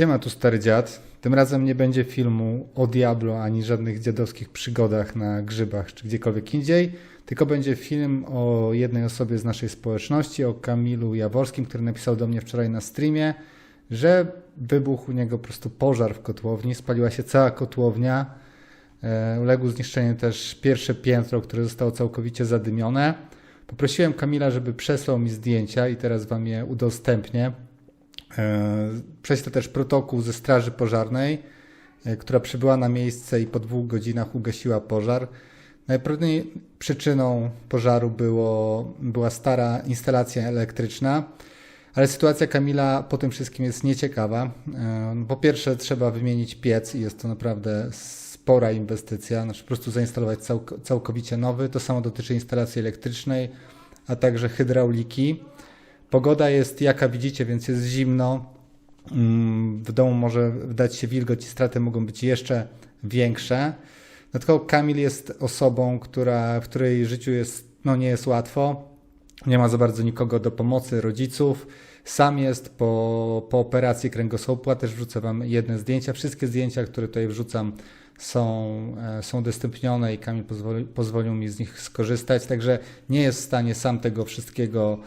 Siema, tu stary dziad. Tym razem nie będzie filmu o Diablo ani żadnych dziadowskich przygodach na grzybach czy gdziekolwiek indziej, tylko będzie film o jednej osobie z naszej społeczności, o Kamilu Jaworskim, który napisał do mnie wczoraj na streamie, że wybuchł u niego po prostu pożar w kotłowni, spaliła się cała kotłownia, e, uległo zniszczeniu też pierwsze piętro, które zostało całkowicie zadymione. Poprosiłem Kamila, żeby przesłał mi zdjęcia i teraz wam je udostępnię. E, Prześlę też protokół ze Straży Pożarnej, e, która przybyła na miejsce i po dwóch godzinach ugasiła pożar. Najprawdopodobniej przyczyną pożaru było, była stara instalacja elektryczna, ale sytuacja Kamila po tym wszystkim jest nieciekawa. E, Po pierwsze, trzeba wymienić piec i jest to naprawdę spora inwestycja, znaczy po prostu zainstalować całk- całkowicie nowy. To samo dotyczy instalacji elektrycznej, a także hydrauliki. Pogoda jest jaka widzicie, więc jest zimno. Mm, W domu może wdać się wilgoć i straty mogą być jeszcze większe. Dodatkowo Kamil jest osobą, która, w której życiu jest, no nie jest łatwo. Nie ma za bardzo nikogo do pomocy, rodziców. Sam jest po, po operacji kręgosłupa, też wrzucę Wam jedne zdjęcia. Wszystkie zdjęcia, które tutaj wrzucam, są, e, są udostępnione i Kamil pozwoli, pozwolił mi z nich skorzystać. Także nie jest w stanie sam tego wszystkiego,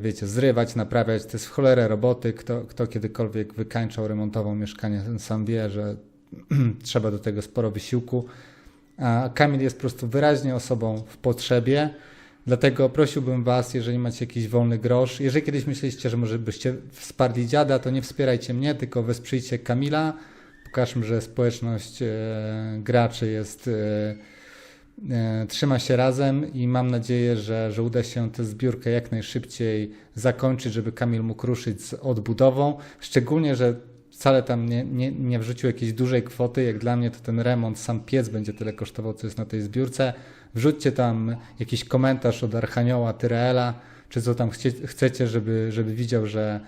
wiecie, zrywać, naprawiać. To jest w cholerę roboty. Kto, kto kiedykolwiek wykańczał, remontował mieszkanie, ten sam wie, że trzeba do tego sporo wysiłku. A Kamil jest po prostu wyraźnie osobą w potrzebie. Dlatego prosiłbym Was, jeżeli macie jakiś wolny grosz, jeżeli kiedyś myśleliście, że może byście wsparli dziada, to nie wspierajcie mnie, tylko wesprzyjcie Kamila. Pokażmy, że społeczność e, graczy jest, e, e, trzyma się razem i mam nadzieję, że, że uda się tę zbiórkę jak najszybciej zakończyć, żeby Kamil mógł ruszyć z odbudową. Szczególnie, że wcale tam nie, nie, nie wrzucił jakiejś dużej kwoty. Jak dla mnie to ten remont, sam piec będzie tyle kosztował, co jest na tej zbiórce. Wrzućcie tam jakiś komentarz od Archanioła, Tyraela, czy co tam chcecie, żeby, żeby widział, że,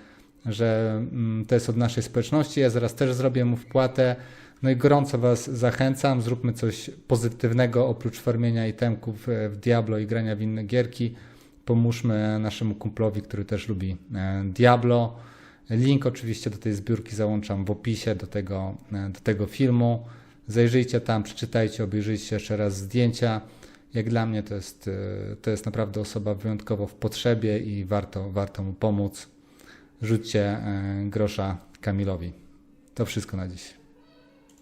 że mm, to jest od naszej społeczności. Ja zaraz też zrobię mu wpłatę. No i gorąco Was zachęcam, zróbmy coś pozytywnego oprócz farmienia itemków e, w Diablo i grania w inne gierki. Pomóżmy naszemu kumplowi, który też lubi e, Diablo. Link oczywiście do tej zbiórki załączam w opisie do tego, e, do tego filmu. Zajrzyjcie tam, przeczytajcie, obejrzyjcie jeszcze raz zdjęcia. Jak dla mnie to jest, to jest naprawdę osoba wyjątkowo w potrzebie i warto, warto mu pomóc. Rzućcie grosza Kamilowi. To wszystko na dziś.